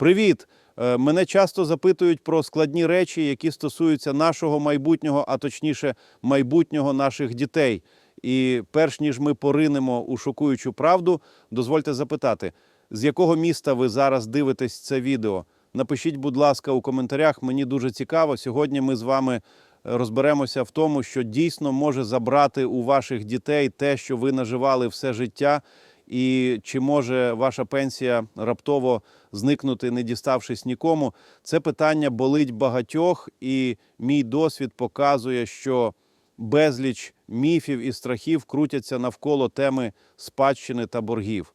Привіт! Е, Мене часто запитують про складні речі, які стосуються нашого майбутнього, а точніше, майбутнього наших дітей. І перш ніж ми поринемо у шокуючу правду, дозвольте запитати, з якого міста ви зараз дивитесь це відео? Напишіть, будь ласка, у коментарях. Мені дуже цікаво. Сьогодні ми з вами розберемося в тому, що дійсно може забрати у ваших дітей те, що ви наживали все життя, і чи може ваша пенсія раптово зникнути, не діставшись нікому. Це питання болить багатьох, і мій досвід показує, що безліч міфів і страхів крутяться навколо теми спадщини та боргів.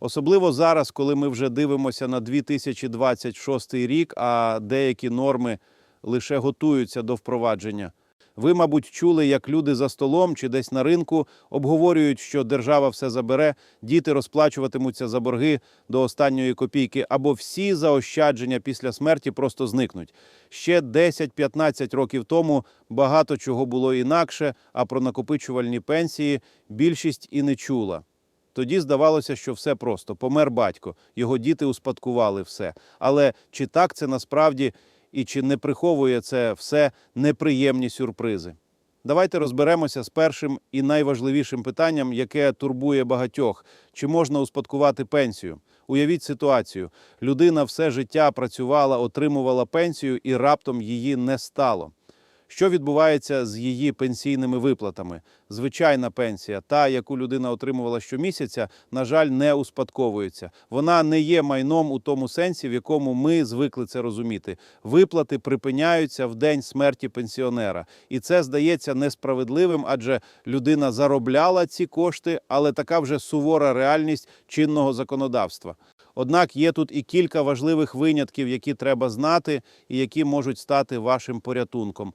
Особливо зараз, коли ми вже дивимося на 2026 рік, а деякі норми лише готуються до впровадження. Ви, мабуть, чули, як люди за столом чи десь на ринку обговорюють, що держава все забере, діти розплачуватимуться за борги до останньої копійки, або всі заощадження після смерті просто зникнуть. Ще 10-15 років тому багато чого було інакше, а про накопичувальні пенсії більшість і не чула. Тоді здавалося, що все просто помер батько, його діти успадкували все. Але чи так це насправді і чи не приховує це все неприємні сюрпризи? Давайте розберемося з першим і найважливішим питанням, яке турбує багатьох: чи можна успадкувати пенсію? Уявіть ситуацію: людина все життя працювала, отримувала пенсію, і раптом її не стало. Що відбувається з її пенсійними виплатами? Звичайна пенсія, та яку людина отримувала щомісяця, на жаль, не успадковується. Вона не є майном у тому сенсі, в якому ми звикли це розуміти. Виплати припиняються в день смерті пенсіонера, і це здається несправедливим, адже людина заробляла ці кошти, але така вже сувора реальність чинного законодавства. Однак є тут і кілька важливих винятків, які треба знати, і які можуть стати вашим порятунком.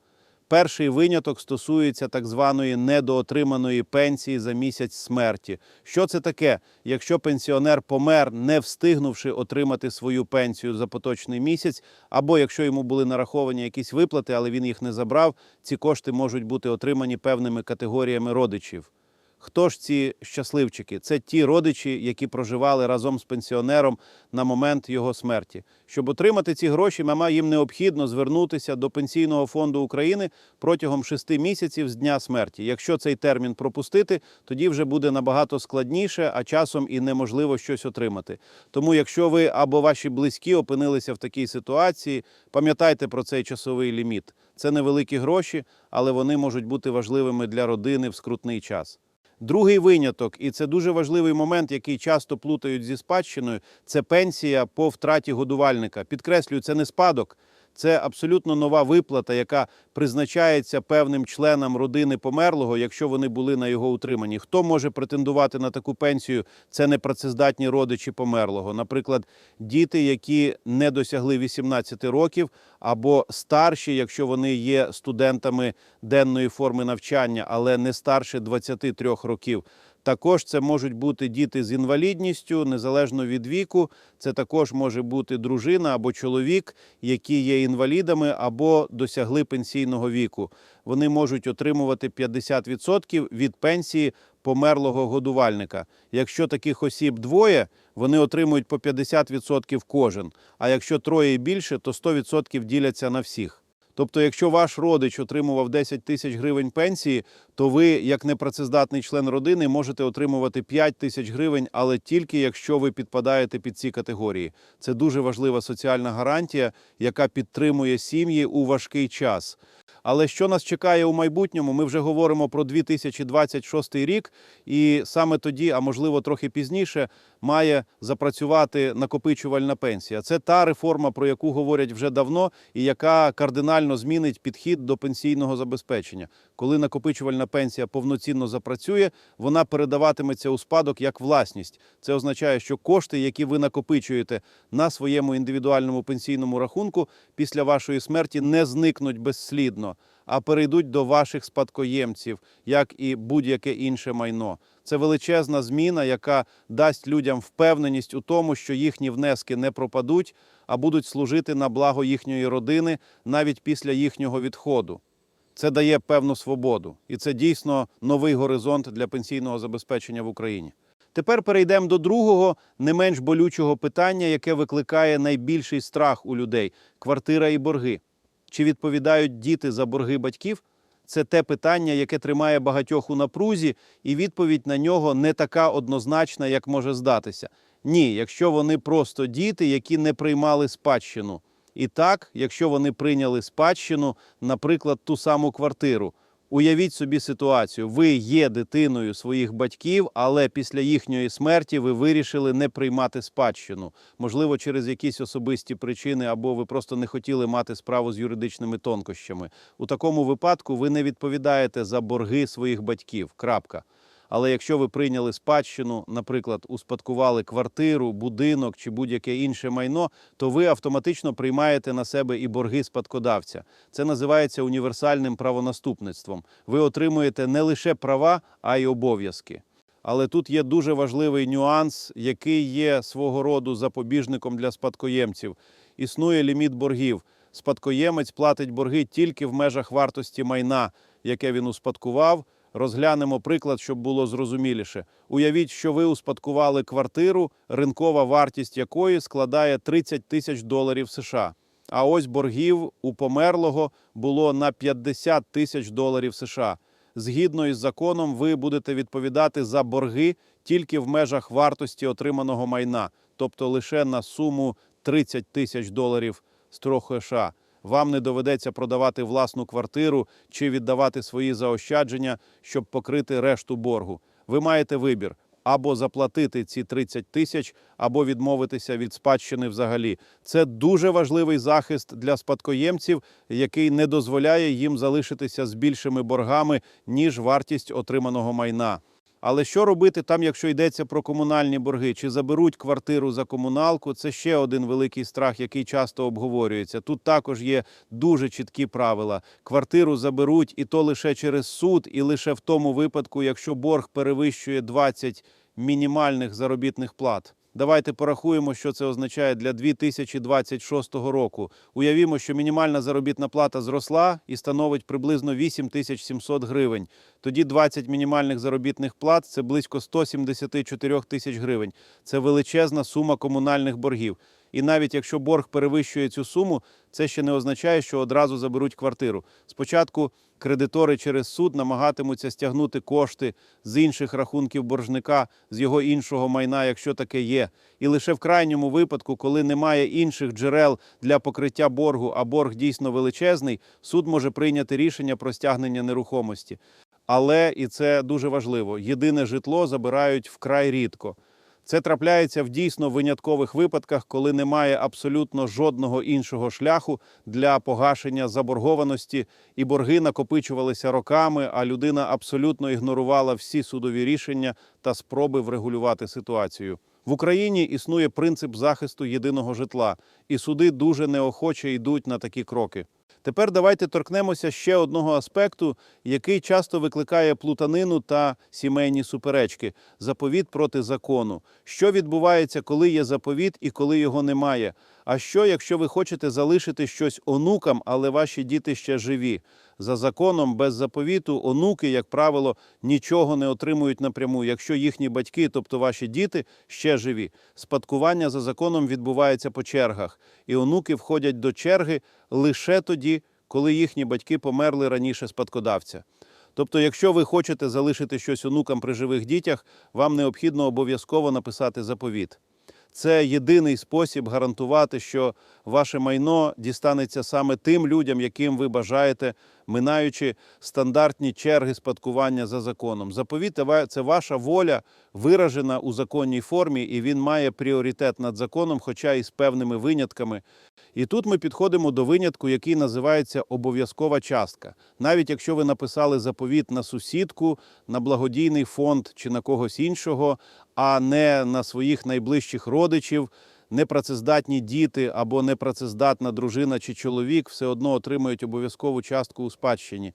Перший виняток стосується так званої недоотриманої пенсії за місяць смерті. Що це таке? Якщо пенсіонер помер, не встигнувши отримати свою пенсію за поточний місяць, або якщо йому були нараховані якісь виплати, але він їх не забрав, ці кошти можуть бути отримані певними категоріями родичів. Хто ж ці щасливчики? Це ті родичі, які проживали разом з пенсіонером на момент його смерті. Щоб отримати ці гроші, мама їм необхідно звернутися до Пенсійного фонду України протягом шести місяців з дня смерті. Якщо цей термін пропустити, тоді вже буде набагато складніше, а часом і неможливо щось отримати. Тому, якщо ви або ваші близькі опинилися в такій ситуації, пам'ятайте про цей часовий ліміт. Це невеликі гроші, але вони можуть бути важливими для родини в скрутний час. Другий виняток, і це дуже важливий момент, який часто плутають зі спадщиною, це пенсія по втраті годувальника. Підкреслюю, це не спадок, це абсолютно нова виплата, яка призначається певним членам родини померлого, якщо вони були на його утриманні. Хто може претендувати на таку пенсію? Це непрацездатні родичі померлого. Наприклад, діти, які не досягли 18 років, або старші, якщо вони є студентами денної форми навчання, але не старше 23 років. Також це можуть бути діти з інвалідністю, незалежно від віку. Це також може бути дружина або чоловік, які є інвалідами або досягли пенсійного віку. Вони можуть отримувати 50% від пенсії померлого годувальника. Якщо таких осіб двоє, вони отримують по 50% кожен. А якщо троє і більше, то 100% діляться на всіх. Тобто, якщо ваш родич отримував 10 тисяч гривень пенсії, то ви, як непрацездатний член родини, можете отримувати 5 тисяч гривень, але тільки якщо ви підпадаєте під ці категорії. Це дуже важлива соціальна гарантія, яка підтримує сім'ї у важкий час. Але що нас чекає у майбутньому? Ми вже говоримо про 2026 рік, і саме тоді, а можливо трохи пізніше, має запрацювати накопичувальна пенсія. Це та реформа, про яку говорять вже давно, і яка кардинально змінить підхід до пенсійного забезпечення. Коли накопичувальна пенсія повноцінно запрацює, вона передаватиметься у спадок як власність. Це означає, що кошти, які ви накопичуєте на своєму індивідуальному пенсійному рахунку, після вашої смерті не зникнуть безслідно, а перейдуть до ваших спадкоємців, як і будь-яке інше майно. Це величезна зміна, яка дасть людям впевненість у тому, що їхні внески не пропадуть, а будуть служити на благо їхньої родини навіть після їхнього відходу. Це дає певну свободу, і це дійсно новий горизонт для пенсійного забезпечення в Україні. Тепер перейдемо до другого, не менш болючого питання, яке викликає найбільший страх у людей квартира і борги. Чи відповідають діти за борги батьків? Це те питання, яке тримає багатьох у напрузі, і відповідь на нього не така однозначна, як може здатися. Ні, якщо вони просто діти, які не приймали спадщину. І так, якщо вони прийняли спадщину, наприклад, ту саму квартиру. Уявіть собі ситуацію: ви є дитиною своїх батьків, але після їхньої смерті ви вирішили не приймати спадщину. Можливо, через якісь особисті причини, або ви просто не хотіли мати справу з юридичними тонкощами. У такому випадку ви не відповідаєте за борги своїх батьків. Крапка. Але якщо ви прийняли спадщину, наприклад, успадкували квартиру, будинок чи будь-яке інше майно, то ви автоматично приймаєте на себе і борги спадкодавця. Це називається універсальним правонаступництвом. Ви отримуєте не лише права, а й обов'язки. Але тут є дуже важливий нюанс, який є свого роду запобіжником для спадкоємців. Існує ліміт боргів. Спадкоємець платить борги тільки в межах вартості майна, яке він успадкував. Розглянемо приклад, щоб було зрозуміліше. Уявіть, що ви успадкували квартиру, ринкова вартість якої складає 30 тисяч доларів США. А ось боргів у померлого було на 50 тисяч доларів США. Згідно із законом, ви будете відповідати за борги тільки в межах вартості отриманого майна, тобто лише на суму 30 тисяч доларів з трохи США. Вам не доведеться продавати власну квартиру чи віддавати свої заощадження, щоб покрити решту боргу. Ви маєте вибір або заплатити ці 30 тисяч, або відмовитися від спадщини взагалі. Це дуже важливий захист для спадкоємців, який не дозволяє їм залишитися з більшими боргами, ніж вартість отриманого майна. Але що робити там, якщо йдеться про комунальні борги? Чи заберуть квартиру за комуналку? Це ще один великий страх, який часто обговорюється. Тут також є дуже чіткі правила. Квартиру заберуть і то лише через суд, і лише в тому випадку, якщо борг перевищує 20 мінімальних заробітних плат. Давайте порахуємо, що це означає для 2026 року. Уявімо, що мінімальна заробітна плата зросла і становить приблизно 8700 гривень. Тоді 20 мінімальних заробітних плат це близько 174 тисяч гривень. Це величезна сума комунальних боргів. І навіть якщо борг перевищує цю суму, це ще не означає, що одразу заберуть квартиру. Спочатку кредитори через суд намагатимуться стягнути кошти з інших рахунків боржника, з його іншого майна, якщо таке є. І лише в крайньому випадку, коли немає інших джерел для покриття боргу, а борг дійсно величезний, суд може прийняти рішення про стягнення нерухомості. Але і це дуже важливо: єдине житло забирають вкрай рідко. Це трапляється в дійсно виняткових випадках, коли немає абсолютно жодного іншого шляху для погашення заборгованості, і борги накопичувалися роками, а людина абсолютно ігнорувала всі судові рішення та спроби врегулювати ситуацію. В Україні існує принцип захисту єдиного житла, і суди дуже неохоче йдуть на такі кроки. Тепер давайте торкнемося ще одного аспекту, який часто викликає плутанину та сімейні суперечки заповіт проти закону. Що відбувається, коли є заповіт і коли його немає? А що, якщо ви хочете залишити щось онукам, але ваші діти ще живі? За законом без заповіту онуки, як правило, нічого не отримують напряму, якщо їхні батьки, тобто ваші діти, ще живі. Спадкування за законом відбувається по чергах, і онуки входять до черги лише тоді, коли їхні батьки померли раніше спадкодавця. Тобто, якщо ви хочете залишити щось онукам при живих дітях, вам необхідно обов'язково написати заповіт. Це єдиний спосіб гарантувати, що ваше майно дістанеться саме тим людям, яким ви бажаєте, минаючи стандартні черги спадкування за законом. Заповіт – це ваша воля, виражена у законній формі, і він має пріоритет над законом, хоча і з певними винятками. І тут ми підходимо до винятку, який називається обов'язкова частка. Навіть якщо ви написали заповіт на сусідку, на благодійний фонд чи на когось іншого, а не на своїх найближчих родичів, непрацездатні діти або непрацездатна дружина чи чоловік все одно отримують обов'язкову частку у спадщині.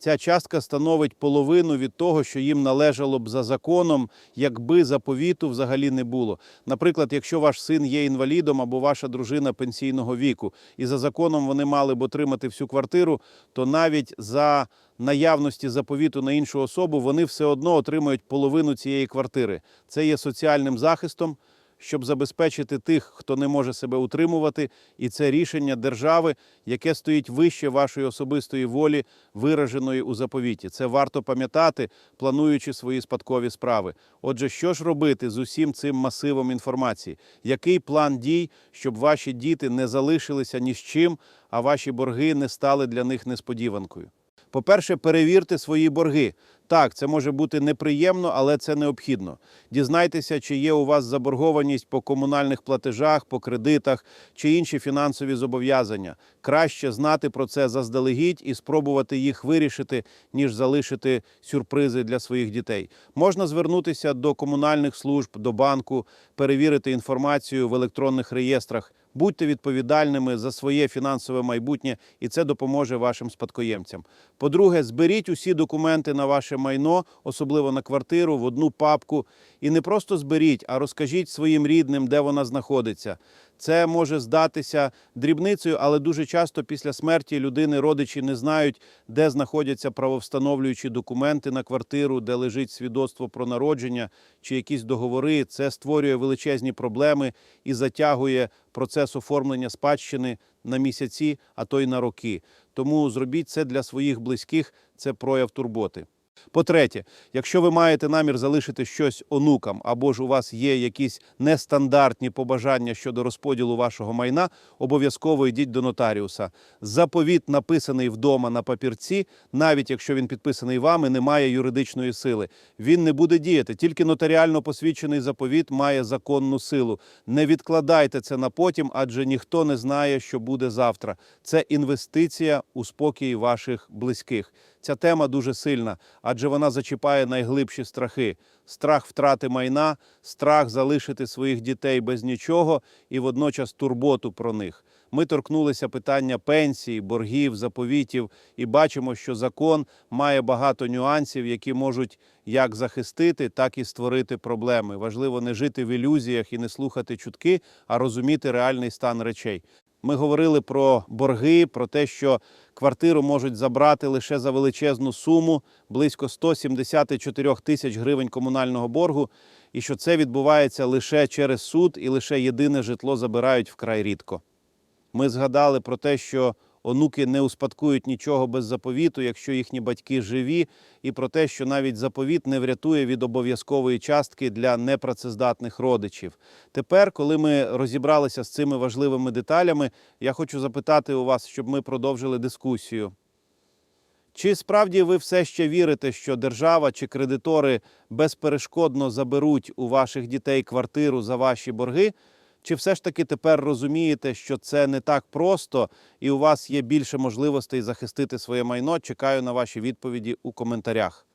Ця частка становить половину від того, що їм належало б за законом, якби заповіту взагалі не було. Наприклад, якщо ваш син є інвалідом або ваша дружина пенсійного віку, і за законом вони мали б отримати всю квартиру, то навіть за наявності заповіту на іншу особу вони все одно отримують половину цієї квартири. Це є соціальним захистом, щоб забезпечити тих, хто не може себе утримувати, і це рішення держави, яке стоїть вище вашої особистої волі, вираженої у заповіті. Це варто пам'ятати, плануючи свої спадкові справи. Отже, що ж робити з усім цим масивом інформації? Який план дій, щоб ваші діти не залишилися ні з чим, а ваші борги не стали для них несподіванкою? По-перше, перевірте свої борги. Так, це може бути неприємно, але це необхідно. Дізнайтеся, чи є у вас заборгованість по комунальних платежах, по кредитах чи інші фінансові зобов'язання. Краще знати про це заздалегідь і спробувати їх вирішити, ніж залишити сюрпризи для своїх дітей. Можна звернутися до комунальних служб, до банку, перевірити інформацію в електронних реєстрах. Будьте відповідальними за своє фінансове майбутнє, і це допоможе вашим спадкоємцям. По-друге, зберіть усі документи на ваше майно, особливо на квартиру, в одну папку. І не просто зберіть, а розкажіть своїм рідним, де вона знаходиться. Це може здатися дрібницею, але дуже часто після смерті людини родичі не знають, де знаходяться правовстановлюючі документи на квартиру, де лежить свідоцтво про народження чи якісь договори. Це створює величезні проблеми і затягує процес оформлення спадщини на місяці, а то й на роки. Тому зробіть це для своїх близьких, це прояв турботи. По-третє, якщо ви маєте намір залишити щось онукам, або ж у вас є якісь нестандартні побажання щодо розподілу вашого майна, обов'язково йдіть до нотаріуса. Заповіт, написаний вдома на папірці, навіть якщо він підписаний вами, не має юридичної сили. Він не буде діяти. Тільки нотаріально посвідчений заповіт має законну силу. Не відкладайте це на потім, адже ніхто не знає, що буде завтра. Це інвестиція у спокій ваших близьких. Ця тема дуже сильна, адже вона зачіпає найглибші страхи: страх втрати майна, страх залишити своїх дітей без нічого і водночас турботу про них. Ми торкнулися питання пенсії, боргів, заповітів і бачимо, що закон має багато нюансів, які можуть як захистити, так і створити проблеми. Важливо не жити в ілюзіях і не слухати чутки, а розуміти реальний стан речей. Ми говорили про борги, про те, що квартиру можуть забрати лише за величезну суму близько 174 тисяч гривень комунального боргу, і що це відбувається лише через суд, і лише єдине житло забирають вкрай рідко. Ми згадали про те, що онуки не успадкують нічого без заповіту, якщо їхні батьки живі, і про те, що навіть заповіт не врятує від обов'язкової частки для непрацездатних родичів. Тепер, коли ми розібралися з цими важливими деталями, я хочу запитати у вас, щоб ми продовжили дискусію. Чи справді ви все ще вірите, що держава чи кредитори безперешкодно заберуть у ваших дітей квартиру за ваші борги? Чи все ж таки тепер розумієте, що це не так просто, і у вас є більше можливостей захистити своє майно? Чекаю на ваші відповіді у коментарях.